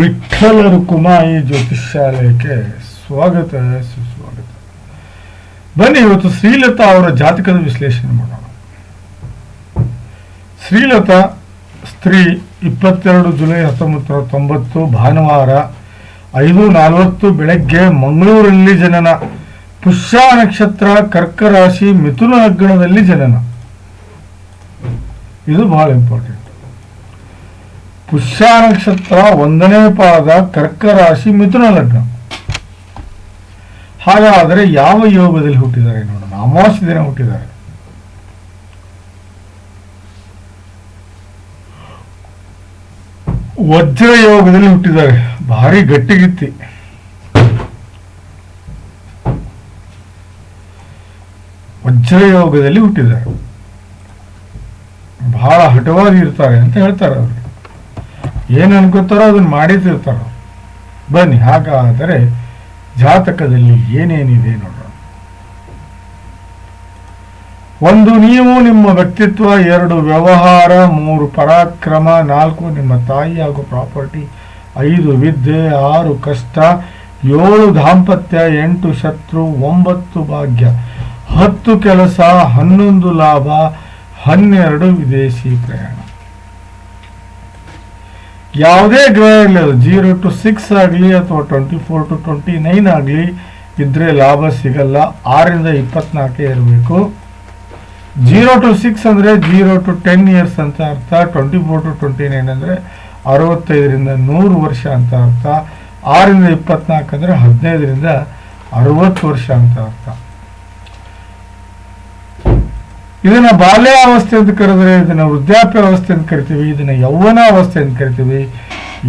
ವಿಠ್ಠಲ ಕುಮಾಯಿ ಜ್ಯೋತಿಷ್ಯಾಲಯಕ್ಕೆ ಸ್ವಾಗತ, ಸುಸ್ವಾಗತ. ಬನ್ನಿ ಇವತ್ತು ಶ್ರೀಲತಾ ಅವರ ಜಾತಕದ ವಿಶ್ಲೇಷಣೆ ಮಾಡೋಣ. ಶ್ರೀಲತಾ ಸ್ತ್ರೀ ಇಪ್ಪತ್ತೆರಡು ಜುಲೈ ಹತ್ತೊಂಬತ್ತು ತೊಂಬತ್ತು, ಭಾನುವಾರ ಐದು ನಲವತ್ತು, ಬೆಳಗ್ಗೆ ಮಂಗಳೂರಲ್ಲಿ ಜನನ, ಪುಷ್ಯ ನಕ್ಷತ್ರ ಕರ್ಕರಾಶಿ ಮಿಥುನ ಅಗ್ಗಣದಲ್ಲಿ ಜನನ. ಇದು ಬಹಳ ಇಂಪಾರ್ಟೆಂಟ್ ಪುಷ್ಯ ನಕ್ಷತ್ರ ಒಂದನೇ ಪಾದ ಕರ್ಕ ರಾಶಿ ಮಿಥುನ ಲಗ್ನ. ಹಾಗಾದರೆ ಯಾವ ಯೋಗದಲ್ಲಿ ಹುಟ್ಟಿದ್ದಾರೆ ನೋಡೋಣ ಅಮಾವಾಸ್ಯ ದಿನ ಹುಟ್ಟಿದ್ದಾರೆ. ವಜ್ರ ಯೋಗದಲ್ಲಿ ಹುಟ್ಟಿದ್ದಾರೆ, ಭಾರಿ ಗಟ್ಟಿಗಿತ್ತಿ. ವಜ್ರ ಯೋಗದಲ್ಲಿ ಹುಟ್ಟಿದ್ದಾರೆ. ಬಹಳ ಹಠವಾಗಿ ಇರ್ತಾರೆ ಅಂತ ಹೇಳ್ತಾರೆ ಅವರು. ಏನು ಅನ್ಕೋತಾರೋ ಅದನ್ನ ಮಾಡಿ ತಿರ್ತಾರ ಬನ್ನಿ, ಹಾಗಾದರೆ ಜಾತಕದಲ್ಲಿ ಏನೇನಿದೆ ನೋಡೋಣ ಒಂದು ನೀವು ನಿಮ್ಮ ವ್ಯಕ್ತಿತ್ವ, ಎರಡು ವ್ಯವಹಾರ, ಮೂರು ಪರಾಕ್ರಮ, ನಾಲ್ಕು ನಿಮ್ಮ ತಾಯಿ ಹಾಗೂ ಪ್ರಾಪರ್ಟಿ, ಐದು ವಿದ್ಯೆ, ಆರು ಕಷ್ಟ, ಏಳು ದಾಂಪತ್ಯ, ಎಂಟು ಶತ್ರು, ಒಂಬತ್ತು ಭಾಗ್ಯ, ಹತ್ತು ಕೆಲಸ, ಹನ್ನೊಂದು ಲಾಭ, ಹನ್ನೆರಡು ವಿದೇಶಿ ಪ್ರಯಾಣ. ಯಾವುದೇ ಗ್ರಹ ಇರಲಿ ಅದು ಜೀರೋ ಟು ಸಿಕ್ಸ್ ಆಗಲಿ ಅಥವಾ twenty four to twenty nine ಆಗಲಿ ಇದ್ರೆ ಲಾಭ ಸಿಗಲ್ಲ. ಆರರಿಂದ ಇಪ್ಪತ್ನಾಲ್ಕೇ ಇರಬೇಕು. ಜೀರೋ ಟು ಸಿಕ್ಸ್ ಅಂದರೆ ಜೀರೋ ಟು ಟೆನ್ ಇಯರ್ಸ್ ಅಂತ ಅರ್ಥ. Twenty four to twenty nine ಅಂದರೆ ಅರವತ್ತೈದರಿಂದ ನೂರು ವರ್ಷ ಅಂತ ಅರ್ಥ. ಆರರಿಂದ ಇಪ್ಪತ್ನಾಲ್ಕು ಅಂದರೆ ಹದಿನೈದರಿಂದ ಅರವತ್ತು ವರ್ಷ ಅಂತ ಅರ್ಥ. ಇದನ್ನ ಬಾಲ್ಯಾವಸ್ಥೆ ಅಂತ ಕರೆದ್ರೆ, ಇದನ್ನ ವೃದ್ಧಾಪ್ಯ ಅವಸ್ಥೆ ಅಂತ ಕರಿತೀವಿ, ಇದನ್ನ ಯೌವನ ಅವಸ್ಥೆ ಅಂತ ಕರಿತೀವಿ.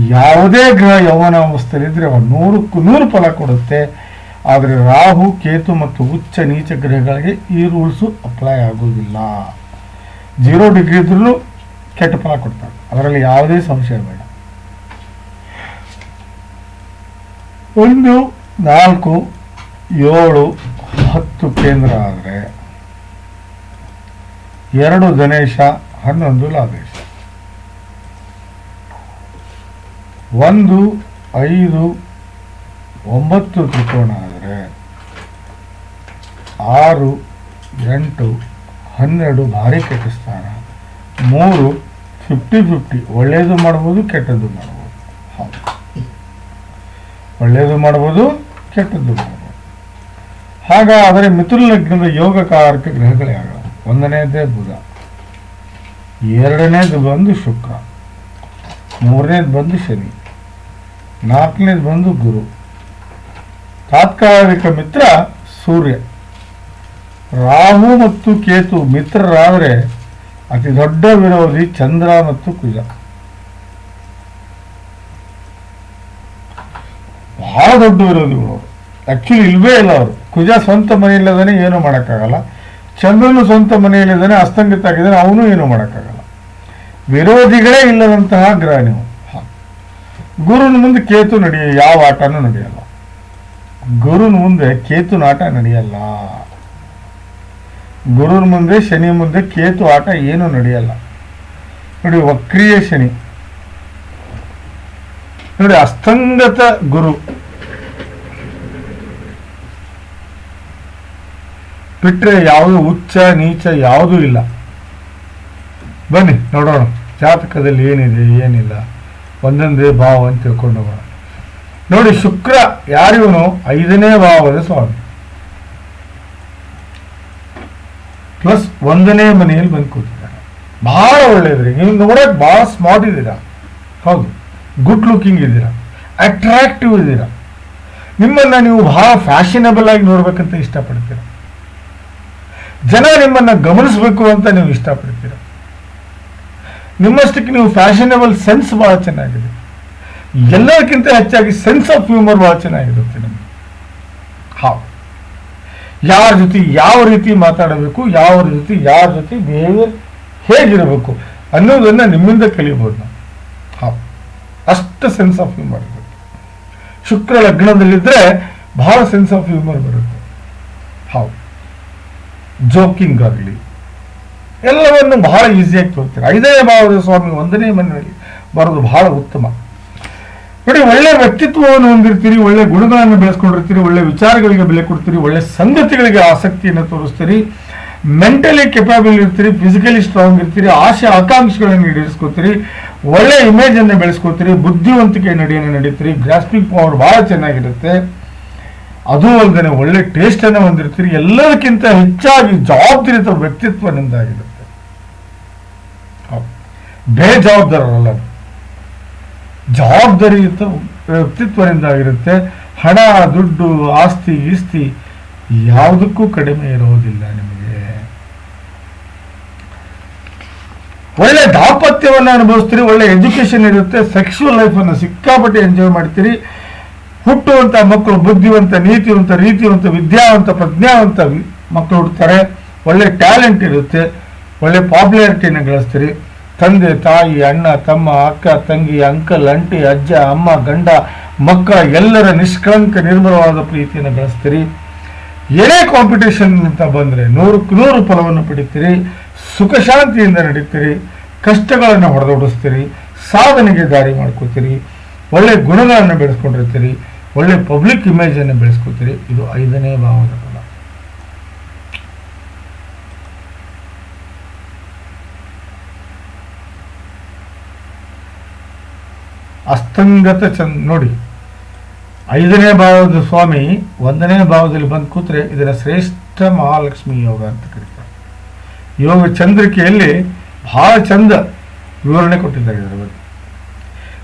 ಯಾವುದೇ ಗ್ರಹ ಯೌವನ ಅವಸ್ಥೆಯಲ್ಲಿ ಇದ್ರೆ ಅವ ನೂರಕ್ಕೂ ನೂರು ಫಲ ಕೊಡುತ್ತೆ. ಆದರೆ ರಾಹು, ಕೇತು ಮತ್ತು ಉಚ್ಚ ನೀಚ ಗ್ರಹಗಳಿಗೆ ಈ ರೂಲ್ಸು ಅಪ್ಲೈ ಆಗೋದಿಲ್ಲ. ಜೀರೋ ಡಿಗ್ರಿ ಇದ್ರೂ ಕೆಟ್ಟ ಫಲ ಕೊಡ್ತಾರೆ. ಅದರಲ್ಲಿ ಯಾವುದೇ ಸಂಶಯ ಬೇಡ. ಒಂದು, ನಾಲ್ಕು, ಏಳು, ಹತ್ತು ಕೇಂದ್ರ ಆದರೆ ಎರಡು ಗಣೇಶ, ಹನ್ನೊಂದು ಲಾಭೇಶ ಒಂದು, ಐದು, ಒಂಬತ್ತು ತ್ರಿಕೋಣ ಆದರೆ ಆರು, ಎಂಟು, ಹನ್ನೆರಡು ಭಾರಿ ಕೆಟ್ಟ ಸ್ಥಾನ. ಮೂರು ಫಿಫ್ಟಿ ಫಿಫ್ಟಿ ಒಳ್ಳೆಯದು ಮಾಡ್ಬೋದು, ಕೆಟ್ಟದ್ದು ಮಾಡ್ಬೋದು. ಹೌದು. ಒಳ್ಳೆಯದು ಮಾಡ್ಬೋದು, ಕೆಟ್ಟದ್ದು ಮಾಡ್ಬೋದು. ಹಾಗಾದರೆ ಮಿಥುನ ಲಗ್ನದ ಯೋಗಕಾರಕ ಗ್ರಹಗಳೇ ಒಂದನೇದೇ ಬುಧ. ಎರಡನೇದು ಬಂದು ಶುಕ್ರ. ಮೂರನೇದು ಬಂದು ಶನಿ. ನಾಲ್ಕನೇದು ಬಂದು ಗುರು. ತಾತ್ಕಾಲಿಕ ಮಿತ್ರ ಸೂರ್ಯ. ರಾಹು ಮತ್ತು ಕೇತು ಮಿತ್ರರಾದರೆ ಅತಿ ದೊಡ್ಡ ವಿರೋಧಿ ಚಂದ್ರ ಮತ್ತು ಕುಜ. ಬಹಳ ದೊಡ್ಡ ವಿರೋಧಿಗಳು. ಆಕ್ಚುಲಿ ಇಲ್ವೇ ಇಲ್ಲ ಅವರು. ಕುಜ ಸ್ವಂತ ಮನೆಯಿಲ್ಲದೇ ಏನೂ ಮಾಡೋಕ್ಕಾಗಲ್ಲ. ಚಂದ್ರನು ಸ್ವಂತ ಮನೆಯಲ್ಲಿದ್ದಾನೆ ಅಸ್ತಂಗಿತ ಆಗಿದ್ದಾನೆ, ಅವನು ಏನು ಮಾಡೋಕ್ಕಾಗಲ್ಲ. ವಿರೋಧಿಗಳೇ ಇಲ್ಲದಂತಹ ಗ್ರಹ ನೀವು ಗುರುನ ಮುಂದೆ ಕೇತು ನಡೆಯ, ಯಾವ ಆಟನೂ ನಡೆಯಲ್ಲ. ಗುರುನ ಮುಂದೆ ಕೇತುನ ಆಟ ನಡೆಯಲ್ಲ. ಗುರುನ ಮುಂದೆ ಶನಿ ಮುಂದೆ ಕೇತು ಆಟ ಏನು ನಡೆಯಲ್ಲ. ನೋಡಿ, ವಕ್ರಿಯ ಶನಿ. ನೋಡಿ, ಅಸ್ತಂಗತ ಗುರು. ಬಿಟ್ರೆ ಯಾವುದು ಉಚ್ಚ ನೀಚ ಯಾವುದೂ ಇಲ್ಲ. ಬನ್ನಿ, ನೋಡೋಣ. ಜಾತಕದಲ್ಲಿ ಏನಿದೆ, ಏನಿಲ್ಲ. ಒಂದೊಂದೇ ಭಾವ ಅಂತ ತಿಳ್ಕೊಂಡು ಹೋಗೋಣ. ನೋಡಿ, ಶುಕ್ರ ಯಾರಿವನು? ಐದನೇ ಭಾವದ ಸ್ವಾಮಿ. ಪ್ಲಸ್ ಒಂದನೇ ಮನೆಯಲ್ಲಿ ಬಂದು ಕೂತಿದ್ದಾನೆ. ಬಹಳ ಒಳ್ಳೆಯದ್ರಿ. ನೀವು ನೋಡಕ್ ಬಹಳ ಸ್ಮಾರ್ಟ್ ಇದ್ದೀರಾ? ಹೌದು. ಗುಡ್ ಲುಕಿಂಗ್ ಇದ್ದೀರಾ? ಅಟ್ರಾಕ್ಟಿವ್ ಇದ್ದೀರಾ? ನಿಮ್ಮನ್ನ ನೀವು ಬಹಳ ಫ್ಯಾಷನಬಲ್ ಆಗಿ ನೋಡ್ಬೇಕಂತ ಇಷ್ಟಪಡ್ತೀರಾ? ಜನ ನಿಮ್ಮನ್ನ ಗಮನಿಸಬೇಕು ಅಂತ ನೀವು ಇಷ್ಟಪಡ್ತೀರ? ನಿಮ್ಮಷ್ಟಕ್ಕೆ ನೀವು ಫ್ಯಾಷನೇಬಲ್ ಸೆನ್ಸ್ ಬಹಳ ಚೆನ್ನಾಗಿದೆ. ಎಲ್ಲದಕ್ಕಿಂತ ಹೆಚ್ಚಾಗಿ ಸೆನ್ಸ್ ಆಫ್ ಹ್ಯೂಮರ್ ಬಹಳ ಚೆನ್ನಾಗಿರುತ್ತೆ ನಿಮಗೆ. ಹಾ ಯಾರ ಜೊತೆ ಯಾವ ರೀತಿ ಮಾತಾಡಬೇಕು, ಯಾವ ರೀತಿ ಯಾರ ಜೊತೆ ಬಿಹೇವಿಯರ್ ಹೇಗಿರಬೇಕು ಅನ್ನೋದನ್ನ ನಿಮ್ಮಿಂದ ಕಲಿಬೋದು ನಾವು. ಹಾ ಅಷ್ಟು ಸೆನ್ಸ್ ಆಫ್ ಹ್ಯೂಮರ್ ಇರುತ್ತೆ. ಶುಕ್ರ ಲಗ್ನದಲ್ಲಿದ್ದರೆ ಬಹಳ ಸೆನ್ಸ್ ಆಫ್ ಹ್ಯೂಮರ್ ಬರುತ್ತೆ. ಹೌದು. ಜೋಕಿಂಗ್ ಆಗಲಿ, ಎಲ್ಲವನ್ನು ಬಹಳ ಈಸಿಯಾಗಿ ತೋರ್ತೀರ ಐದನೇ ಭಾವದ ಸ್ವಾಮಿ ಒಂದನೇ ಮನೆಯಲ್ಲಿ ಬರೋದು ಬಹಳ ಉತ್ತಮ. ನೋಡಿ, ಒಳ್ಳೆ ವ್ಯಕ್ತಿತ್ವವನ್ನು ಹೊಂದಿರ್ತೀರಿ, ಒಳ್ಳೆ ಗುಣಗಳನ್ನು ಬೆಳೆಸ್ಕೊಂಡಿರ್ತೀರಿ, ಒಳ್ಳೆ ವಿಚಾರಗಳಿಗೆ ಬೆಲೆ ಕೊಡ್ತೀರಿ, ಒಳ್ಳೆ ಸಂಗತಿಗಳಿಗೆ ಆಸಕ್ತಿಯನ್ನು ತೋರಿಸ್ತೀರಿ ಮೆಂಟಲಿ ಕೆಪಬಲ್ ಇರ್ತೀರಿ ಫಿಸಿಕಲಿ ಸ್ಟ್ರಾಂಗ್ ಇರ್ತೀರಿ ಆಶೆ ಆಕಾಂಕ್ಷೆಗಳನ್ನು ಈಡೇರಿಸ್ಕೋತೀರಿ, ಒಳ್ಳೆ ಇಮೇಜನ್ನು ಬೆಳೆಸ್ಕೋತೀರಿ, ಬುದ್ಧಿವಂತಿಕೆ ನಡೆಯನ್ನು ನಡೀತೀರಿ ಗ್ರಾಸ್ಪಿಂಗ್ ಪವರ್ ಬಹಳ ಚೆನ್ನಾಗಿರುತ್ತೆ. ಅದು ಅಲ್ಲದೆ ಒಳ್ಳೆ ಟೇಸ್ಟ್ ಅನ್ನು ಹೊಂದಿರ್ತೀರಿ. ಎಲ್ಲದಕ್ಕಿಂತ ಹೆಚ್ಚಾಗಿ ಜವಾಬ್ದಾರಿತ ವ್ಯಕ್ತಿತ್ವ ನಿಮ್ದಾಗಿರುತ್ತೆ. ಹೌದು. ಬೇಜವಾಬ್ದಾರರಲ್ಲ ಜವಾಬ್ದಾರಿಯುತ ಜವಾಬ್ದಾರಿಯುತ ವ್ಯಕ್ತಿತ್ವದಿಂದಾಗಿರುತ್ತೆ ಹಣ, ದುಡ್ಡು, ಆಸ್ತಿ ಈಸ್ತಿ ಯಾವುದಕ್ಕೂ ಕಡಿಮೆ ಇರೋದಿಲ್ಲ ನಿಮಗೆ. ಒಳ್ಳೆ ದಾಂಪತ್ಯವನ್ನು ಅನುಭವಿಸ್ತೀರಿ, ಒಳ್ಳೆ ಎಜುಕೇಶನ್ ಇರುತ್ತೆ ಸೆಕ್ಸುವಲ್ ಲೈಫನ್ನು ಸಿಕ್ಕಾಪಟ್ಟೆ ಎಂಜಾಯ್ ಮಾಡ್ತೀರಿ. ಹುಟ್ಟುವಂತ ಮಕ್ಕಳು ಬುದ್ಧಿವಂತ, ನೀತಿವಂತ, ರೀತಿವಂತ, ವಿದ್ಯಾವಂತ, ಪ್ರಜ್ಞಾವಂತ ಮಕ್ಕಳು ಹುಡ್ತಾರೆ. ಒಳ್ಳೆ ಟ್ಯಾಲೆಂಟ್ ಇರುತ್ತೆ. ಒಳ್ಳೆ ಪಾಪ್ಯುಲಾರಿಟಿಯನ್ನು ಗಳಿಸ್ತೀರಿ. ತಂದೆ, ತಾಯಿ, ಅಣ್ಣ, ತಮ್ಮ, ಅಕ್ಕ, ತಂಗಿ, ಅಂಕಲ್ ಅಂಟಿ ಅಜ್ಜ, ಅಮ್ಮ, ಗಂಡ ಮಕ್ಕಳ ಎಲ್ಲರ ನಿಷ್ಕಳಂಕ, ನಿರ್ಮಲವಾದ ಪ್ರೀತಿಯನ್ನು ಗಳಿಸ್ತೀರಿ. ಏನೇ ಕಾಂಪಿಟೇಷನ್ ಅಂತ ಬಂದರೆ ನೂರಕ್ಕೆ ನೂರು ಫಲವನ್ನು ಪಡಿತೀರಿ. ಸುಖ ಶಾಂತಿಯಿಂದ ನಡೀತೀರಿ. ಕಷ್ಟಗಳನ್ನು ಹೊಡೆದೊಡಿಸ್ತೀರಿ. ಸಾಧನೆಗೆ ದಾರಿ ಮಾಡ್ಕೋತೀರಿ. ಒಳ್ಳೆ ಗುಣಗಳನ್ನು ಬೆಳೆಸ್ಕೊಂಡಿರ್ತೀರಿ. ಒಳ್ಳೆ ಪಬ್ಲಿಕ್ ಇಮೇಜನ್ನು ಬೆಳೆಸ್ಕೋತೀರಿ, ಇದು ಐದನೇ ಭಾವದ ಫಲ ಅಸ್ತಂಗತ ಚಂದ್, ನೋಡಿ, ಐದನೇ ಭಾವದ ಸ್ವಾಮಿ ಒಂದನೇ ಭಾವದಲ್ಲಿ ಬಂದು ಕೂತ್ರೆ ಇದರ ಶ್ರೇಷ್ಠ ಮಹಾಲಕ್ಷ್ಮಿ ಯೋಗ ಅಂತ ಕರೀತಾರೆ. ಯೋಗ ಚಂದ್ರಿಕೆಯಲ್ಲಿ ಬಹಳ ಚಂದ ವಿವರಣೆ ಕೊಟ್ಟಿದ್ದಾರೆ ಇದರ ಬಗ್ಗೆ.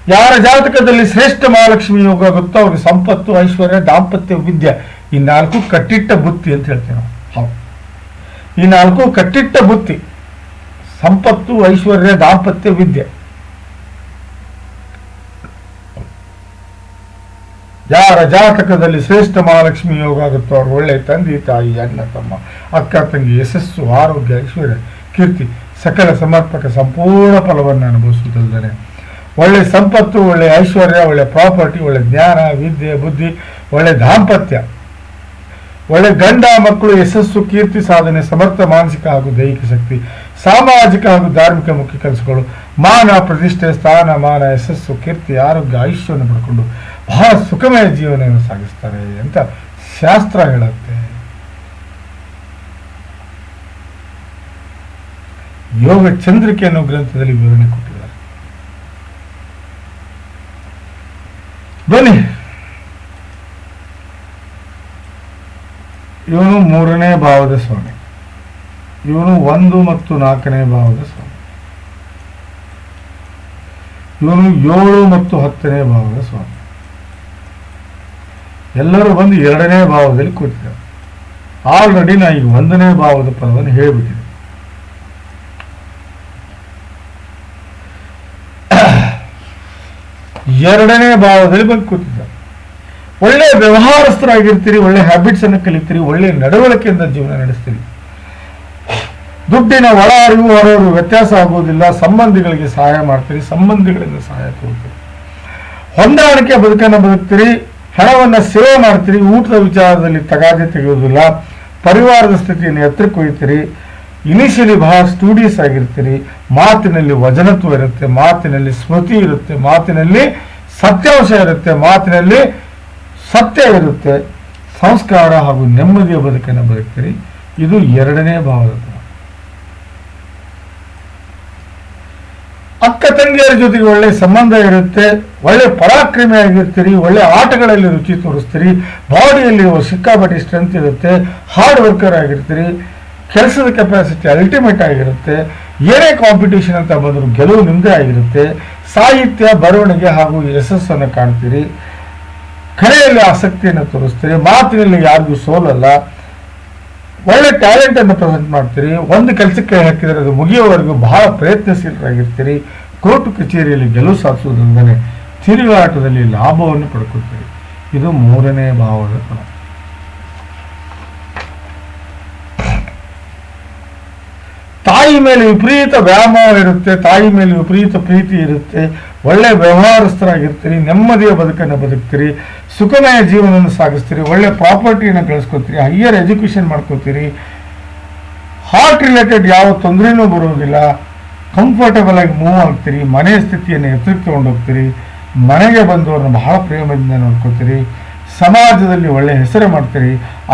ಯಾರ ಜಾತಕದಲ್ಲಿ ಶ್ರೇಷ್ಠ ಮಹಾಲಕ್ಷ್ಮಿ ಯೋಗ ಆಗುತ್ತೋ ಅವ್ರಿಗೆ ಸಂಪತ್ತು, ಐಶ್ವರ್ಯ, ದಾಂಪತ್ಯ, ವಿದ್ಯೆ. ಈ ನಾಲ್ಕು ಕಟ್ಟಿಟ್ಟ ಬುತ್ತಿ ಅಂತ ಹೇಳ್ತೀವಿ ನಾವು. ಈ ನಾಲ್ಕು ಕಟ್ಟಿಟ್ಟ ಬುತ್ತಿ. ಸಂಪತ್ತು, ಐಶ್ವರ್ಯ, ದಾಂಪತ್ಯ, ವಿದ್ಯೆ. ಯಾರ ಜಾತಕದಲ್ಲಿ ಶ್ರೇಷ್ಠ ಮಹಾಲಕ್ಷ್ಮಿ ಯೋಗ ಆಗುತ್ತೋ ಅವ್ರು ಒಳ್ಳೆ ತಂದೆ, ತಾಯಿ, ಅಣ್ಣ, ತಮ್ಮ, ಅಕ್ಕ, ತಂಗಿ, ಯಶಸ್ಸು, ಆರೋಗ್ಯ, ಐಶ್ವರ್ಯ, ಕೀರ್ತಿ, ಸಕಲ ಸಮರ್ಪಕ ಸಂಪೂರ್ಣ ಫಲವನ್ನು ಅನುಭವಿಸುವುದಲ್ಲದೆ ಒಳ್ಳೆ ಸಂಪತ್ತು, ಒಳ್ಳೆ ಐಶ್ವರ್ಯ, ಒಳ್ಳೆ ಪ್ರಾಪರ್ಟಿ, ಒಳ್ಳೆ ಜ್ಞಾನ, ವಿದ್ಯೆ, ಬುದ್ಧಿ, ಒಳ್ಳೆ ದಾಂಪತ್ಯ. ಒಳ್ಳೆ ಗಂಡ ಮಕ್ಕಳು ಯಶಸ್ಸು, ಕೀರ್ತಿ, ಸಾಧನೆ, ಸಮರ್ಥ, ಮಾನಸಿಕ ಹಾಗೂ ದೈಹಿಕ ಶಕ್ತಿ, ಸಾಮಾಜಿಕ ಹಾಗೂ ಧಾರ್ಮಿಕ ಮುಖ್ಯ ಕೆಲಸಗಳು ಮಾನ, ಪ್ರತಿಷ್ಠೆ, ಸ್ಥಾನ, ಮಾನ, ಯಶಸ್ಸು, ಕೀರ್ತಿ, ಆರೋಗ್ಯ ಆಯುಷ್ಯವನ್ನು ಪಡ್ಕೊಂಡು ಬಹಳ ಸುಖಮಯ ಜೀವನವನ್ನು ಸಾಗಿಸ್ತಾರೆ ಅಂತ ಶಾಸ್ತ್ರ ಹೇಳುತ್ತೆ. ಯೋಗ ಚಂದ್ರಿಕೆ ಅನ್ನೋ ಗ್ರಂಥದಲ್ಲಿ ವಿವರಣೆ ಕೊಟ್ಟಿದ್ದಾರೆ ಬನ್ನಿ. ಇವನು ಮೂರನೇ ಭಾವದ ಸ್ವಾಮಿ. ಇವನು ಒಂದು ಮತ್ತು ನಾಲ್ಕನೇ ಭಾವದ ಸ್ವಾಮಿ. ಇವನು ಏಳು ಮತ್ತು ಹತ್ತನೇ ಭಾವದ ಸ್ವಾಮಿ. ಎಲ್ಲರೂ ಬಂದು ಎರಡನೇ ಭಾವದಲ್ಲಿ ಕೂತಿದ್ದಾರೆ. ಆಲ್ರೆಡಿ ನಾ ಈಗ ಒಂದನೇ ಭಾವದ ಪದವನ್ನು ಹೇಳಿಬಿಟ್ಟಿದೆ ಎರಡನೇ ಭಾವದಲ್ಲಿ ಬಂದು ಕೂತಿದ್ದ. ಒಳ್ಳೆ ವ್ಯವಹಾರಸ್ಥರಾಗಿರ್ತೀರಿ, ಒಳ್ಳೆ ಹ್ಯಾಬಿಟ್ಸ್ ಅನ್ನು ಕಲಿತೀರಿ, ಒಳ್ಳೆ ನಡವಳಿಕೆಯಿಂದ ಜೀವನ ನಡೆಸ್ತೀರಿ. ದುಡ್ಡಿನ ಒಳ ಅರಿವು ಹೊರವರು ವ್ಯತ್ಯಾಸ ಆಗುವುದಿಲ್ಲ, ಸಂಬಂಧಿಗಳಿಗೆ ಸಹಾಯ ಮಾಡ್ತೀರಿ, ಸಂಬಂಧಿಗಳಿಂದ ಸಹಾಯ ತಗೋತೀರಿ ಹೊಂದಾಣಿಕೆ ಬದುಕನ್ನು ಬದುಕ್ತೀರಿ, ಹಣವನ್ನು ಸೇವೆ ಮಾಡ್ತೀರಿ, ಊಟದ ವಿಚಾರದಲ್ಲಿ ತಗಾದೆ ತೆಗೆಯುವುದಿಲ್ಲ, ಪರಿವಾರದ ಸ್ಥಿತಿಯನ್ನು ಎತ್ತರಕ್ಕೆ ಒಯ್ತೀರಿ ಇನಿಷಿಯಲಿ ಬಹಳ ಸ್ಟೂಡಿಯಸ್ ಆಗಿರ್ತೀರಿ. ಮಾತಿನಲ್ಲಿ ವಜನತ್ವ ಇರುತ್ತೆ, ಮಾತಿನಲ್ಲಿ ಸ್ಮೃತಿ ಇರುತ್ತೆ, ಮಾತಿನಲ್ಲಿ ಸತ್ಯಾಂಶ ಇರುತ್ತೆ, ಮಾತಿನಲ್ಲಿ ಸತ್ಯ ಇರುತ್ತೆ. ಸಂಸ್ಕಾರ ಹಾಗೂ ನೆಮ್ಮದಿಯ ಬದುಕನ್ನು ಬದುಕ್ತೀರಿ. ಇದು ಎರಡನೇ ಭಾವದ ಅಕ್ಕ ತಂಗಿಯರ ಜೊತೆಗೆ ಒಳ್ಳೆ ಸಂಬಂಧ ಇರುತ್ತೆ, ಒಳ್ಳೆ ಪರಾಕ್ರಮಿ ಆಗಿರ್ತೀರಿ, ಒಳ್ಳೆ ಆಟಗಳಲ್ಲಿ ರುಚಿ ತೋರಿಸ್ತೀರಿ ಬಾಡಿಯಲ್ಲಿ ಸಿಕ್ಕಾಪಟ್ಟಿ ಸ್ಟ್ರೆಂತ್ ಇರುತ್ತೆ ಹಾರ್ಡ್ ವರ್ಕರ್ ಆಗಿರ್ತೀರಿ. ಕೆಲಸದ ಕೆಪಾಸಿಟಿ ಅಲ್ಟಿಮೇಟ್ ಆಗಿರುತ್ತೆ. ಏನೇ ಕಾಂಪಿಟೇಷನ್ ಅಂತ ಬಂದರೂ ಗೆಲುವು ನಿಮ್ಮದೇ ಆಗಿರುತ್ತೆ. ಸಾಹಿತ್ಯ, ಬರವಣಿಗೆ ಹಾಗೂ ಯಶಸ್ಸನ್ನು ಕಾಣ್ತೀರಿ. ಕಲೆಯಲ್ಲಿ ಆಸಕ್ತಿಯನ್ನು ತೋರಿಸ್ತೀರಿ. ಮಾತಿನಲ್ಲಿ ಯಾರಿಗೂ ಸೋಲಲ್ಲ. ಒಳ್ಳೆ ಟ್ಯಾಲೆಂಟ್ ಅನ್ನು ಪ್ರೆಸೆಂಟ್ ಮಾಡ್ತೀರಿ. ಒಂದು ಕೆಲಸಕ್ಕೆ ಹಾಕಿದರೆ ಅದು ಮುಗಿಯುವವರೆಗೂ ಬಹಳ ಪ್ರಯತ್ನಶೀಲರಾಗಿರ್ತೀರಿ. ಕೋರ್ಟ್ ಕಚೇರಿಯಲ್ಲಿ ಗೆಲುವು ಸಾಧಿಸುವುದರಿಂದಲೇ ತಿರುಗಾಟದಲ್ಲಿ ಲಾಭವನ್ನು ಪಡ್ಕೊಳ್ತೀರಿ. ಇದು ಮೂರನೇ ಭಾವದ ಫಲ ತಾಯಿ ಮೇಲೆ ವಿಪರೀತ ವ್ಯಾಮೋಹ ಇರುತ್ತೆ, ತಾಯಿ ಮೇಲೆ ವಿಪರೀತ ಪ್ರೀತಿ ಇರುತ್ತೆ, ಒಳ್ಳೆ ವ್ಯವಹಾರಸ್ಥರಾಗಿರ್ತೀರಿ, ನೆಮ್ಮದಿಯ ಬದುಕನ್ನು ಬದುಕ್ತೀರಿ, ಸುಖಮಯ ಜೀವನವನ್ನು ಸಾಗಿಸ್ತೀರಿ, ಒಳ್ಳೆ ಪ್ರಾಪರ್ಟಿಯನ್ನು ಗಳಿಸ್ಕೊತೀರಿ ಹೈಯರ್ ಎಜುಕೇಷನ್ ಮಾಡ್ಕೋತೀರಿ ಹಾರ್ಟ್ ರಿಲೇಟೆಡ್ ಯಾವ ತೊಂದರೆನೂ ಬರುವುದಿಲ್ಲ ಕಂಫರ್ಟಬಲ್ ಆಗಿ ಮೂವ್ ಆಗ್ತೀರಿ ಮನೆಯ ಸ್ಥಿತಿಯನ್ನು ಎತ್ತರಕ್ಕೆ ಹೋಗ್ತೀರಿ ಮನೆಗೆ ಬಂದವ್ರನ್ನ ಬಹಳ ಪ್ರೇಮದಿಂದ ನೋಡ್ಕೊತೀರಿ. ಸಮಾಜದಲ್ಲಿ ಒಳ್ಳೆ ಹೆಸರು ಮಾಡ್ತೀರಿ,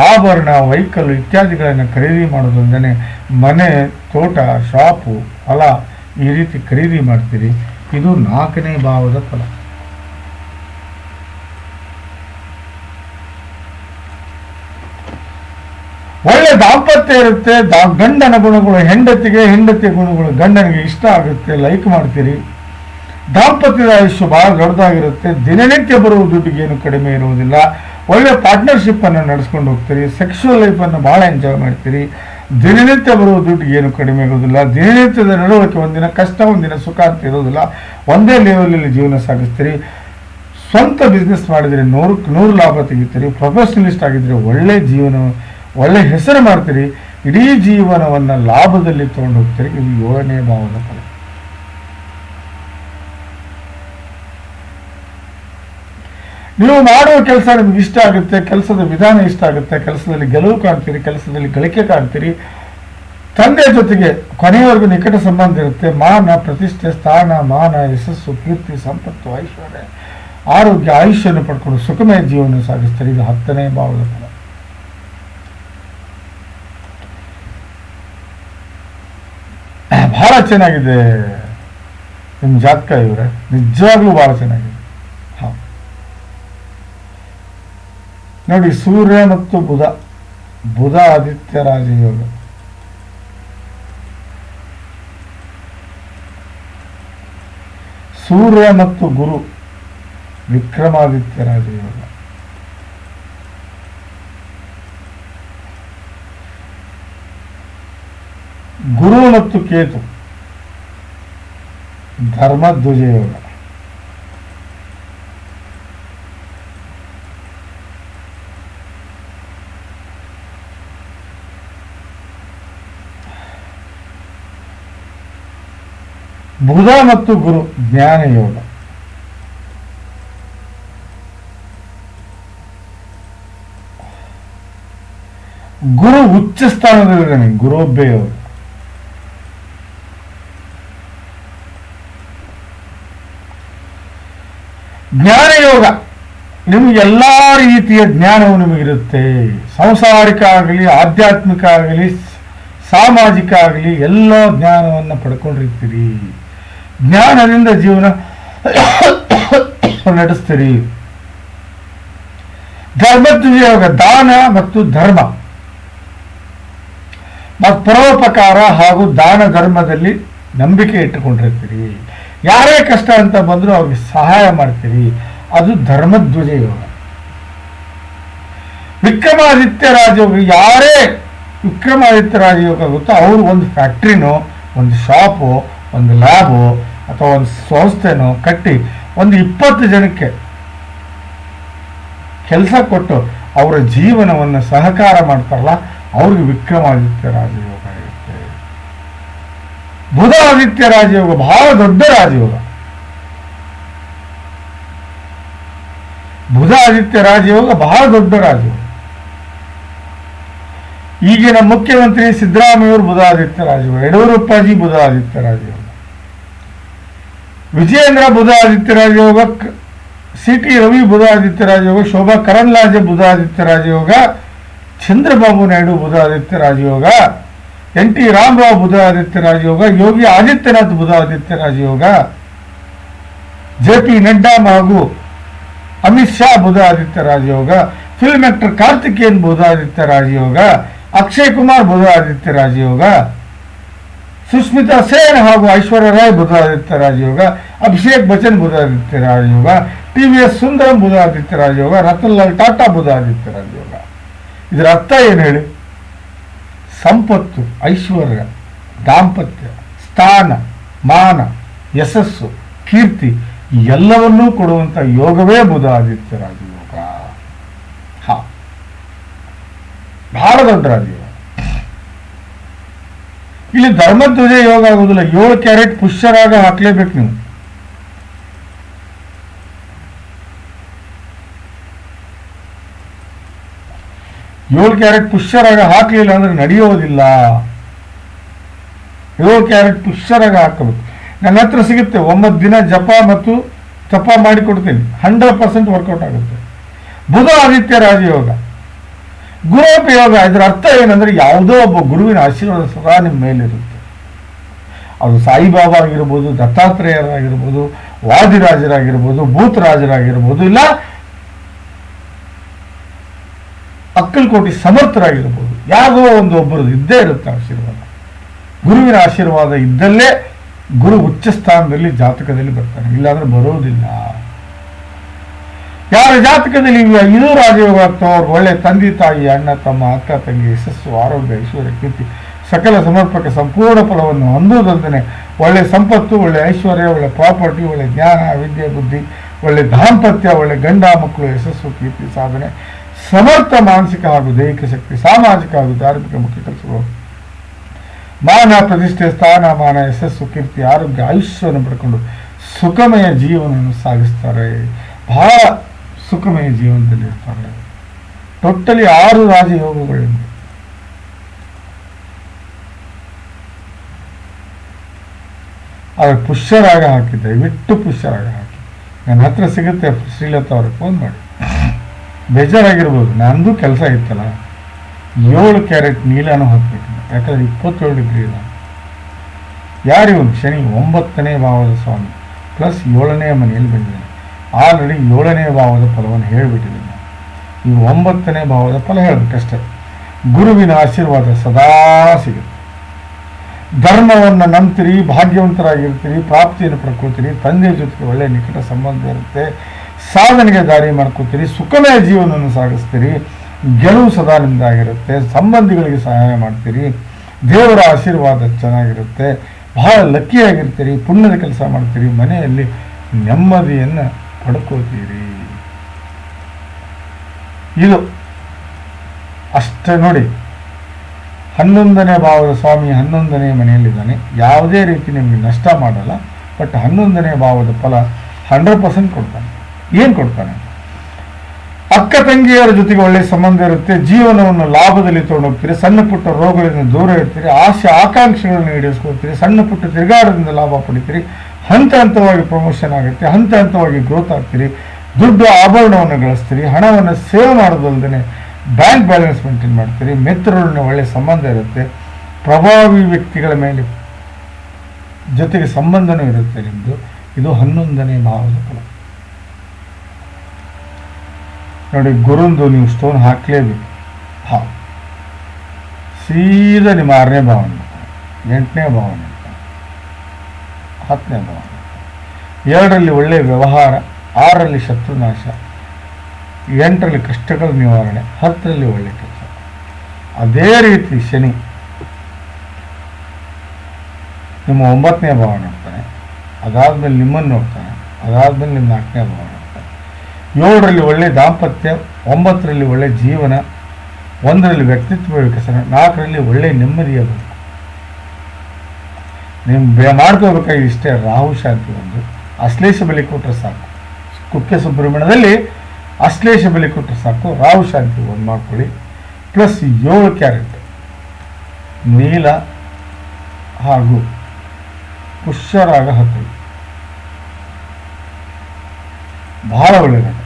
ಆಭರಣ ವೆಹಿಕಲ್ ಇತ್ಯಾದಿಗಳನ್ನು ಖರೀದಿ ಮಾಡೋದ್ರಿಂದನೇ ಮನೆ, ತೋಟ, ಶಾಪು ಫಲ ಈ ರೀತಿ ಖರೀದಿ ಮಾಡ್ತೀರಿ. ಇದು ನಾಲ್ಕನೇ ಭಾವದ ಫಲ. ಒಳ್ಳೆ ದಾಂಪತ್ಯ ಇರುತ್ತೆ ದಾ ಗಂಡನ ಗುಣಗಳು, ಹೆಂಡತಿಗೆ, ಹೆಂಡತಿಯ ಗುಣಗಳು ಗಂಡನಿಗೆ ಇಷ್ಟ ಆಗುತ್ತೆ ಲೈಕ್ ಮಾಡ್ತೀರಿ. ದಾಂಪತ್ಯದ ಆಯುಷ್ಯ ಬಹಳ ದೊಡ್ಡದಾಗಿರುತ್ತೆ. ದಿನನಿತ್ಯ ಬರುವ ದುಡ್ಡಿಗೆ ಏನು ಕಡಿಮೆ ಇರುವುದಿಲ್ಲ. ಒಳ್ಳೆ ಪಾರ್ಟ್ನರ್ಶಿಪ್ ಅನ್ನು ನಡೆಸ್ಕೊಂಡು ಹೋಗ್ತೀರಿ. ಸೆಕ್ಷುವಲ್ ಲೈಫನ್ನು ಬಹಳ ಎಂಜಾಯ್ ಮಾಡ್ತೀರಿ. ದಿನನಿತ್ಯ ಬರುವ ದುಡ್ಡಿಗೆ ಏನು ಕಡಿಮೆ ಇರುವುದಿಲ್ಲ. ದಿನನಿತ್ಯದ ನಡವಳಿಕೆ ಒಂದಿನ ಕಷ್ಟ, ಒಂದಿನ ಸುಖ ಅಂತ ಇರೋದಿಲ್ಲ ಒಂದೇ ಲೆವೆಲಲ್ಲಿ ಜೀವನ ಸಾಗಿಸ್ತೀರಿ. ಸ್ವಂತ ಬಿಸ್ನೆಸ್ ಮಾಡಿದರೆ ನೂರಕ್ಕೆ ನೂರು ಲಾಭ ತೆಗಿತೀರಿ ಪ್ರೊಫೆಷನಲಿಸ್ಟ್ ಆಗಿದ್ರೆ ಒಳ್ಳೆ ಜೀವನ, ಒಳ್ಳೆ ಹೆಸರು ಮಾಡ್ತೀರಿ. ಇಡೀ ಜೀವನವನ್ನು ಲಾಭದಲ್ಲಿ ತೊಗೊಂಡು ಹೋಗ್ತೀರಿ. ಇದು ಏಳನೇ ಭಾವದ ಫಲ ನೀವು ಮಾಡುವ ಕೆಲಸ ನಿಮ್ಗೆ ಇಷ್ಟ ಆಗುತ್ತೆ, ಕೆಲಸದ ವಿಧಾನ ಇಷ್ಟ ಆಗುತ್ತೆ, ಕೆಲಸದಲ್ಲಿ ಗೆಲುವು ಕಾಣ್ತೀರಿ, ಕೆಲಸದಲ್ಲಿ ಗಳಿಕೆ ಕಾಣ್ತೀರಿ. ತಂದೆ ಜೊತೆಗೆ ಕೊನೆಯವರೆಗೂ ನಿಕಟ ಸಂಬಂಧ ಇರುತ್ತೆ. ಮಾನ, ಪ್ರತಿಷ್ಠೆ, ಸ್ಥಾನ, ಮಾನ, ಯಶಸ್ಸು ಕೀರ್ತಿ ಸಂಪತ್ತು, ಐಶ್ವರ್ಯ, ಆರೋಗ್ಯ, ಆಯುಷ್ಯವನ್ನು ಪಡ್ಕೊಂಡು ಸುಖಮಯ ಜೀವನ ಸಾಗಿಸ್ತಾರೆ. ಇದು ಹತ್ತನೇ ಭಾವದ ಫಲ. ಬಹಳ ಚೆನ್ನಾಗಿದೆ ನಿಮ್ಮ ಜಾತಕ ಇವರೇ. ನಿಜವಾಗ್ಲೂ ಬಹಳ ಚೆನ್ನಾಗಿದೆ ಹಾ ನೋಡಿ ಸೂರ್ಯ ಮತ್ತು ಬುಧ ಬುಧ ಆದಿತ್ಯ ರಾಜಯೋಗ. ಸೂರ್ಯ ಮತ್ತು ಗುರು, ವಿಕ್ರಮಾದಿತ್ಯ ರಾಜಯೋಗ. ಗುರು ಮತ್ತು ಕೇತು ಧರ್ಮಧ್ವಜ ಬುಧ ಮತ್ತು ಗುರು ಜ್ಞಾನ ಯೋಗ ಗುರು ಉಚ್ಚ ಸ್ಥಾನದಲ್ಲಿದ್ದಾನೆ ಜ್ಞಾನ ಯೋಗ ನಿಮಗೆ ಎಲ್ಲಾ ರೀತಿಯ ಜ್ಞಾನವು ನಿಮಗಿರುತ್ತೆ. ಸಂಸಾರಿಕ ಆಗಲಿ ಆಧ್ಯಾತ್ಮಿಕ ಆಗಲಿ ಸಾಮಾಜಿಕ ಆಗಲಿ ಎಲ್ಲ ಜ್ಞಾನವನ್ನು ಪಡ್ಕೊಂಡಿರ್ತೀರಿ. ಜ್ಞಾನದಿಂದ ಜೀವನ ನಡೆಸ್ತೀರಿ. ಧರ್ಮದ್ವಿಯೋಗ ದಾನ ಮತ್ತು ಧರ್ಮ. ಮತ್ತು ಪರೋಪಕಾರ ಹಾಗೂ ದಾನ ಧರ್ಮದಲ್ಲಿ ನಂಬಿಕೆ ಇಟ್ಟುಕೊಂಡಿರ್ತೀರಿ. ಯಾರೇ ಕಷ್ಟ ಅಂತ ಬಂದರೂ ಅವ್ರಿಗೆ ಸಹಾಯ ಮಾಡ್ತೀರಿ. ಅದು ಧರ್ಮಧ್ವಜ ಯೋಗ ವಿಕ್ರಮಾದಿತ್ಯ ರಾಜಯೋಗ ಯಾರೇ ವಿಕ್ರಮಾದಿತ್ಯ ರಾಜಯೋಗ ಗೊತ್ತೋ ಅವರು ಒಂದು ಫ್ಯಾಕ್ಟ್ರಿನೋ, ಒಂದು ಶಾಪು, ಒಂದು ಲ್ಯಾಬು ಅಥವಾ ಒಂದು ಸಂಸ್ಥೆನೋ ಕಟ್ಟಿ ಒಂದು ಇಪ್ಪತ್ತು ಜನಕ್ಕೆ ಕೆಲಸ ಕೊಟ್ಟು ಅವರ ಜೀವನವನ್ನು ಸಹಕಾರ ಮಾಡ್ತಾರಲ್ಲ, ಅವ್ರಿಗೆ ವಿಕ್ರಮಾದಿತ್ಯ ರಾಜಯೋಗ ಇರುತ್ತೆ ಬುಧ ಆದಿತ್ಯ ರಾಜಯೋಗ, ಬಹಳ ದೊಡ್ಡ ರಾಜಯೋಗ. ಬುಧ ಆದಿತ್ಯ ರಾಜಯೋಗ ಬಹಳ ದೊಡ್ಡ ರಾಜಯೋಗ. ಈಗಿನ ಮುಖ್ಯಮಂತ್ರಿ ಸಿದ್ದರಾಮಯ್ಯವರು ಬುಧ ಆದಿತ್ಯ ರಾಜಯೋಗ, ಯಡಿಯೂರಪ್ಪಾಜಿ ಬುಧಾದಿತ್ಯ ರಾಜಯೋಗ. ವಿಜಯೇಂದ್ರ ಬುಧ ಆದಿತ್ಯ ರಾಜಯೋಗ ಸಿ ಟಿ ರವಿ ಬುಧ ಆದಿತ್ಯ ರಾಜಯೋಗ ಶೋಭಾ ಕರಂದ್ಲಾಜೆ ಬುಧ ಆದಿತ್ಯ ರಾಜಯೋಗ ಚಂದ್ರಬಾಬು ನಾಯ್ಡು ಬುಧ ಆದಿತ್ಯ ರಾಜಯೋಗ ಎನ್ ಟಿ ರಾಮರಾವ್ ಬುಧ ಆದಿತ್ಯ ರಾಜಯೋಗ ಯೋಗಿ ಆದಿತ್ಯನಾಥ್ ಬುಧ ಆದಿತ್ಯ ರಾಜಯೋಗ ಜೆ ಪಿ ನಡ್ಡಾ ಹಾಗೂ ಅಮಿತ್ ಶಾ ಬುಧ ಆದಿತ್ಯ ರಾಜಯೋಗ ಫಿಲ್ಮ್ ಆಕ್ಟರ್ ಕಾರ್ತಿಕೇಯನ್ ಬುಧ ಆದಿತ್ಯ ರಾಜಯೋಗ ಅಕ್ಷಯ್ ಕುಮಾರ್ ಬುಧ ಆದಿತ್ಯ ರಾಜಯೋಗ ಸುಸ್ಮಿತಾ ಸೇನ್ ಹಾಗೂ ಐಶ್ವರ್ಯ ರಾಯ್ ಬುಧಾದಿತ್ಯ ರಾಜಯೋಗ, Abhishek Bachchan Budhaditya Rajayoga, T V S Sundaram Budhaditya Rajayoga Ratan Lal Tata ಬುಧಾದಿತ್ಯ ರಾಜಯೋಗ. ಇದರ ಅರ್ಥ ಏನು ಹೇಳಿ? ಸಂಪತ್ತು, ಐಶ್ವರ್ಯ, ದಾಂಪತ್ಯ, ಸ್ಥಾನ, ಮಾನ, ಯಶಸ್ಸು, ಕೀರ್ತಿ ಎಲ್ಲವನ್ನೂ ಕೊಡುವಂಥ ಯೋಗವೇ ಬುಧಾದಿತ್ಯ ರಾಜಯೋಗ. ಹಾ. ಬಹಳ ದೊಡ್ಡ ರಾಜಯೋಗ. ಇಲ್ಲಿ ಧರ್ಮಧ್ವಜ ಯೋಗ ಆಗುದಿಲ್ಲ. ಏಳು ಕ್ಯಾರೆಟ್ ಪುಷ್ಯರಾಗ ಹಾಕ್ಲೇಬೇಕು ನೀವು. ಏಳು ಕ್ಯಾರೆಟ್ ಪುಷ್ಯರಾಗ ಹಾಕಲಿಲ್ಲ ಅಂದ್ರೆ ನಡೆಯೋದಿಲ್ಲ. ಏಳು ಕ್ಯಾರೆಟ್ ಪುಷ್ಯರಾಗ ಹಾಕಬೇಕು. ನನ್ನ ಹತ್ರ ಸಿಗುತ್ತೆ, ಒಂಬತ್ತು ದಿನ ಜಪ ಮತ್ತು ಜಪ ಮಾಡಿ ಕೊಡ್ತೀನಿ ಹಂಡ್ರೆಡ್ ಪರ್ಸೆಂಟ್ ವರ್ಕೌಟ್ ಆಗುತ್ತೆ. ಬುಧ ಆದಿತ್ಯ ರಾಜಯೋಗ. ಗುರುಪಯೋಗ ಇದರ ಅರ್ಥ ಏನಂದ್ರೆ ಯಾವುದೋ ಒಬ್ಬ ಗುರುವಿನ ಆಶೀರ್ವಾದ ಸದಾ ನಿಮ್ಮ ಮೇಲಿರುತ್ತೆ. ಅದು ಸಾಯಿಬಾಬಾ ಆಗಿರ್ಬೋದು ದತ್ತಾತ್ರೇಯರಾಗಿರ್ಬೋದು, ವಾದಿರಾಜರಾಗಿರ್ಬೋದು, ಭೂತರಾಜರಾಗಿರ್ಬೋದು, ಇಲ್ಲ ಅಕ್ಕಲ್ಕೋಟಿ ಸಮರ್ಥರಾಗಿರ್ಬೋದು ಯಾವುದೋ ಒಂದು ಒಬ್ಬರದ್ದು ಇದ್ದೇ ಇರುತ್ತೆ ಆಶೀರ್ವಾದ. ಗುರುವಿನ ಆಶೀರ್ವಾದ ಇದ್ದಲ್ಲೇ ಗುರು ಉಚ್ಚ ಸ್ಥಾನದಲ್ಲಿ ಜಾತಕದಲ್ಲಿ ಬರ್ತಾನೆ, ಇಲ್ಲಾಂದ್ರೆ ಬರೋದಿಲ್ಲ. ಯಾರ ಜಾತಕದಲ್ಲಿ ಇದು ರಾಜಯೋಗ ಆಗ್ತಾವ ಅವ್ರಿಗೆ ಒಳ್ಳೆ ತಂದೆ ತಾಯಿ, ಅಣ್ಣ, ತಮ್ಮ, ಅಕ್ಕ, ತಂಗಿ, ಯಶಸ್ಸು, ಆರೋಗ್ಯ, ಐಶ್ವರ್ಯ, ಕೀರ್ತಿ, ಸಕಲ ಸಮರ್ಪಕ ಸಂಪೂರ್ಣ ಫಲವನ್ನು ಹೊಂದುವುದಲ್ಲದೆ ಒಳ್ಳೆ ಸಂಪತ್ತು, ಒಳ್ಳೆ ಐಶ್ವರ್ಯ, ಒಳ್ಳೆ ಪ್ರಾಪರ್ಟಿ, ಒಳ್ಳೆ ಜ್ಞಾನ, ವಿದ್ಯೆ, ಬುದ್ಧಿ, ಒಳ್ಳೆ ದಾಂಪತ್ಯ, ಒಳ್ಳೆ ಗಂಡ ಮಕ್ಕಳು, ಯಶಸ್ಸು, ಕೀರ್ತಿ, ಸಾಧನೆ, ಸಮರ್ಥ, ಮಾನಸಿಕ ಹಾಗೂ ದೈಹಿಕ ಶಕ್ತಿ, ಸಾಮಾಜಿಕ ಹಾಗೂ ಧಾರ್ಮಿಕ ಮುಖ್ಯ ಕೆಲಸಗಳು. ಮಾನ, ಪ್ರತಿಷ್ಠೆ, ಸ್ಥಾನ, ಮಾನ, ಯಶಸ್ಸು, ಕೀರ್ತಿ, ಆರೋಗ್ಯ ಆಯುಷ್ಯವನ್ನು ಪಡ್ಕೊಂಡು ಸುಖಮಯ ಜೀವನವನ್ನು ಸಾಗಿಸ್ತಾರೆ. ಬಹಳ ಸುಖಮಯ ಜೀವನದಲ್ಲಿ ಇರ್ತಾರೆ ಟೋಟಲಿ ಆರು ರಾಜಯೋಗಗಳು ಅವ್ರ ಪುಷ್ಯರಾಗ ಹಾಕಿ ದಯವಿಟ್ಟು ಪುಷ್ಯರಾಗ ಹಾಕಿ ನನ್ನ ಹತ್ರ ಸಿಗುತ್ತೆ ಶ್ರೀಲತಾ ಅವ್ರಿಗೆ ಫೋನ್ ಮಾಡಿ. ಬೇಜಾರಾಗಿರ್ಬೋದು, ನಂದು ಕೆಲಸ ಇತ್ತಲ್ಲ. ಏಳು ಕ್ಯಾರೆಟ್ ನೀಲಾನು ಹಾಕ್ಬೇಕು ಯಾಕಂದ್ರೆ ಇಪ್ಪತ್ತೇಳು ಡಿಗ್ರಿ ಇಲ್ಲ ಯಾರಿವನು ಶನಿ, ಒಂಬತ್ತನೇ ಭಾವದ ಸ್ವಾಮಿ, ಪ್ಲಸ್ ಏಳನೇ ಮನೆಯಲ್ಲಿ ಬಂದಿದ್ದಾನೆ. ಆಲ್ರೆಡಿ ಏಳನೇ ಭಾವದ ಫಲವನ್ನು ಹೇಳಿಬಿಟ್ಟಿದ್ದೀನಿ ಈ ಒಂಬತ್ತನೇ ಭಾವದ ಫಲ ಹೇಳಬೇಕಷ್ಟೇ ಗುರುವಿನ ಆಶೀರ್ವಾದ ಸದಾ ಸಿಗುತ್ತೆ. ಧರ್ಮವನ್ನು ನಂಬ್ತೀರಿ, ಭಾಗ್ಯವಂತರಾಗಿರ್ತೀರಿ, ಪ್ರಾಪ್ತಿಯನ್ನು ಪಡ್ಕೊಳ್ತೀರಿ ತಂದೆಯ ಜೊತೆಗೆ ಒಳ್ಳೆಯ ನಿಕಟ ಸಂಬಂಧ ಇರುತ್ತೆ, ಸಾಧನೆಗೆ ದಾರಿ ಮಾಡ್ಕೋತೀರಿ ಸುಖಮಯ ಜೀವನವನ್ನು ಸಾಗಿಸ್ತೀರಿ, ಗೆಲುವು ಸದಾ ನಿಮ್ಮದಾಗಿರುತ್ತೆ ಸಂಬಂಧಿಗಳಿಗೆ ಸಹಾಯ ಮಾಡ್ತೀರಿ, ದೇವರ ಆಶೀರ್ವಾದ ಚೆನ್ನಾಗಿರುತ್ತೆ, ಬಹಳ ಲಕ್ಕಿಯಾಗಿರ್ತೀರಿ, ಪುಣ್ಯದ ಕೆಲಸ ಮಾಡ್ತೀರಿ, ಮನೆಯಲ್ಲಿ ನೆಮ್ಮದಿಯನ್ನು ಪಡ್ಕೋತೀರಿ? ಇದು ಅಷ್ಟೇ ನೋಡಿ. ಹನ್ನೊಂದನೇ ಭಾವದ ಸ್ವಾಮಿ ಹನ್ನೊಂದನೇ ಮನೆಯಲ್ಲಿದ್ದಾನೆ. ಯಾವುದೇ ರೀತಿ ನಿಮಗೆ ನಷ್ಟ ಮಾಡಲ್ಲ. ಬಟ್ ಹನ್ನೊಂದನೇ ಭಾವದ ಫಲ ಹಂಡ್ರೆಡ್ ಪರ್ಸೆಂಟ್ ಕೊಡ್ತಾನೆ. ಏನು ಕೊಡ್ತಾನೆ? ಅಕ್ಕ ತಂಗಿಯರ ಜೊತೆಗೆ ಒಳ್ಳೆ ಸಂಬಂಧ ಇರುತ್ತೆ. ಜೀವನವನ್ನು ಲಾಭದಲ್ಲಿ ತೊಗೊಂಡೋಗ್ತೀರಿ. ಸಣ್ಣ ಪುಟ್ಟ ರೋಗಗಳಿಂದ ದೂರ ಇರ್ತೀರಿ. ಆಸೆ ಆಕಾಂಕ್ಷೆಗಳನ್ನು ಈಡೇರಿಸ್ಕೊಳ್ತೀರಿ. ಸಣ್ಣ ಪುಟ್ಟ ತಿರುಗಾಡದಿಂದ ಲಾಭ ಪಡಿತೀರಿ. ಹಂತ ಹಂತವಾಗಿ ಪ್ರಮೋಷನ್ ಆಗುತ್ತೆ ಹಂತ ಹಂತವಾಗಿ ಗ್ರೋತ್ ಆಗ್ತೀರಿ, ದುಡ್ಡು ಆಭರಣವನ್ನು ಗಳಿಸ್ತೀರಿ, ಹಣವನ್ನು ಸೇವ್ ಮಾಡೋದಲ್ಲದೆ ಬ್ಯಾಂಕ್ ಬ್ಯಾಲೆನ್ಸ್ ಮೇಂಟೈನ್ ಮಾಡ್ತೀರಿ ಮಿತ್ರರನ್ನ ಒಳ್ಳೆ ಸಂಬಂಧ ಇರುತ್ತೆ, ಪ್ರಭಾವಿ ವ್ಯಕ್ತಿಗಳ ಮೇಲೆ ಜೊತೆಗೆ ಸಂಬಂಧನೂ ಇರುತ್ತೆ ನಿಮ್ಮದು ಇದು ಹನ್ನೊಂದನೇ ಭಾವದ ಫಲ. ನೋಡಿ, ಗುರುಂದು ನೀವು ಸ್ಟೋನ್ ಹಾಕಲೇಬೇಕು. ಹಾ. ಸೀದಾ ನಿಮ್ಮ ಆರನೇ ಭಾವನೆ. ಎಂಟನೇ ಭಾವನೆ. ಹತ್ತನೇ ಭಾವನೆ ಎರಡರಲ್ಲಿ ಒಳ್ಳೆಯ ವ್ಯವಹಾರ, ಆರರಲ್ಲಿ ಶತ್ರುನಾಶ ಎಂಟರಲ್ಲಿ ಕಷ್ಟಗಳ ನಿವಾರಣೆ, ಹತ್ತರಲ್ಲಿ ಒಳ್ಳೆ ಕೆಲಸ. ಅದೇ ರೀತಿ ಶನಿ ನಿಮ್ಮ ಒಂಬತ್ತನೇ ಭಾವ ನೋಡ್ತಾನೆ, ಅದಾದ್ಮೇಲೆ ನಿಮ್ಮನ್ನು ನೋಡ್ತಾನೆ, ಅದಾದ್ಮೇಲೆ ನಿಮ್ಮ ನಾಲ್ಕನೇ ಭಾವ ನೋಡ್ತಾನೆ. ಏಳರಲ್ಲಿ ಒಳ್ಳೆ ದಾಂಪತ್ಯ, ಒಂಬತ್ತರಲ್ಲಿ ಒಳ್ಳೆ ಜೀವನ, ಒಂದರಲ್ಲಿ ವ್ಯಕ್ತಿತ್ವ ವಿಕಸನ, ನಾಲ್ಕರಲ್ಲಿ ಒಳ್ಳೆ ನೆಮ್ಮದಿಯ ಬದುಕು. ನೀವು ಮಾಡ್ಕೋಬೇಕಾಗಿ ಇಷ್ಟೇ ರಾಹು ಶಾಂತಿ ಒಂದು. ಅಶ್ಲೇಷ ಬಲಿ ಕೊಟ್ಟರೆ ಸಾಕು. ಕುಕ್ಕೆ ಸುಬ್ರಹ್ಮಣ್ಯದಲ್ಲಿ ಅಶ್ಲೇಷ ಬಲಿ ಕೊಟ್ಟರೆ ಸಾಕು. ರಾಹು ಶಾಂತಿ ಒಂದು ಮಾಡ್ಕೊಳ್ಳಿ. ಪ್ಲಸ್ ಏಳು ಕ್ಯಾರೆಟ್ ನೀಲ ಹಾಗೂ ಪುಷ್ಯರಾಗ ಹತ್ತು ಬಹಳ ಒಳ್ಳೆಯದಾಗುತ್ತೆ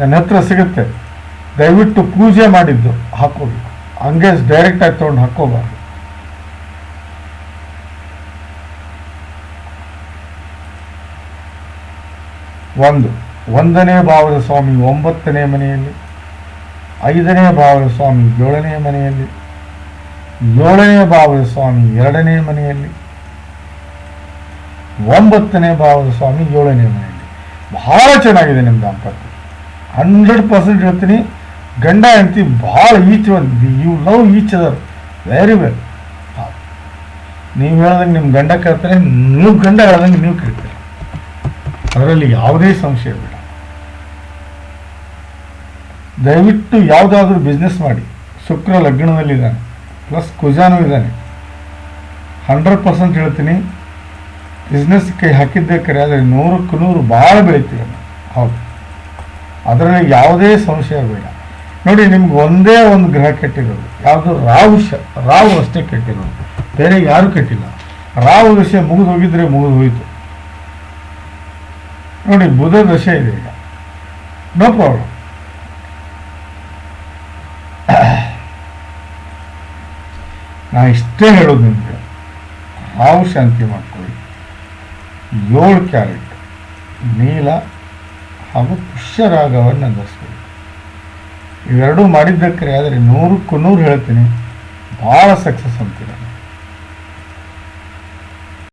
ನನ್ನ ಹತ್ರ ಸಿಗುತ್ತೆ. ದಯವಿಟ್ಟು ಪೂಜೆ ಮಾಡಿದ್ದು ಹಾಕೋಬೇಕು ಹಂಗೆ ಡೈರೆಕ್ಟಾಗಿ ತೊಗೊಂಡು ಹಾಕೋಬಾರ್ದು ಒಂದು. ಒಂದನೇ ಭಾವದ ಸ್ವಾಮಿ ಒಂಬತ್ತನೇ ಮನೆಯಲ್ಲಿ, ಐದನೇ ಭಾವದ ಸ್ವಾಮಿ ಏಳನೇ ಮನೆಯಲ್ಲಿ, ಏಳನೇ ಭಾವದ ಸ್ವಾಮಿ ಎರಡನೇ ಮನೆಯಲ್ಲಿ, ಒಂಬತ್ತನೇ ಭಾವದ ಸ್ವಾಮಿ ಏಳನೇ ಮನೆಯಲ್ಲಿ. ಬಹಳ ಚೆನ್ನಾಗಿದೆ ನಿಮ್ಮ ದಾಂಪತ್ಯ ಹಂಡ್ರೆಡ್ ಪರ್ಸೆಂಟ್ ಹೇಳ್ತೀನಿ ಗಂಡ, ಹೆಂಡತಿ ಭಾಳ each you love each other very well ನೀವು ಹೇಳ್ದಂಗೆ ನಿಮ್ಮ ಗಂಡ ಕೇಳ್ತಾರೆ, ನೀವು ಗಂಡ ಹೇಳ್ದಂಗೆ ನೀವು ಕೇಳ್ತೀರಿ. ಅದರಲ್ಲಿ ಯಾವುದೇ ಸಂಶಯ ಬೇಡ. ದಯವಿಟ್ಟು ಯಾವುದಾದ್ರೂ ಬಿಸ್ನೆಸ್ ಮಾಡಿ. ಶುಕ್ರ ಲಗ್ನದಲ್ಲಿದ್ದಾನೆ. ಪ್ಲಸ್ ಕುಜಾನು ಇದ್ದಾನೆ. ಹಂಡ್ರೆಡ್ ಪರ್ಸೆಂಟ್ ಹೇಳ್ತೀನಿ. ಬಿಸ್ನೆಸ್ ಕೈ ಹಾಕಿದ್ದೇ ಕರೆ, ಆದರೆ ನೂರಕ್ಕೆ ನೂರು ಭಾಳ ಬೆಳಿತೀವಿ. ಹೌದು. ಅದರಲ್ಲಿ ಯಾವುದೇ ಸಂಶಯ ಬೇಡ. ನೋಡಿ, ನಿಮ್ಗೆ ಒಂದೇ ಒಂದು ಗ್ರಹ ಕೆಟ್ಟಿರೋದು. ಯಾವುದು? ರಾಹು ಶ, ರಾಹು ಅಷ್ಟೇ ಕೆಟ್ಟಿರೋದು. ಬೇರೆ ಯಾರು ಕೆಟ್ಟಿಲ್ಲ. ರಾಹು ವಿಷಯ ಮುಗಿದು ಹೋಗಿದ್ರೆ ಮುಗಿದು ಹೋಯಿತು. ನೋಡಿ, ಬುಧ ದಶೆ ಇದೆ ಈಗ. ನೋ ಪ್ರಾಬ್ಲಮ್ ನಾ ಇಷ್ಟೇ ಹೇಳೋದು ನಿಮಗೆ. ಹಾವು ಶಾಂತಿ ಮಾಡ್ಕೊಳ್ಳಿ. ಏಳು ಕ್ಯಾರೆಟ್, ನೀಲ ಹಾಗೂ ಪುಷ್ಯರಾಗವನ್ನು ಅಂದಿಸ್ಕೊಳ್ಳಿ ಇವೆರಡೂ ಮಾಡಿದ್ದಕ್ಕೆ ಆದರೆ ನೂರಕ್ಕೂ ನೂರು ಹೇಳ್ತೀನಿ. ಭಾಳ ಸಕ್ಸಸ್ ಅಂತೀರ.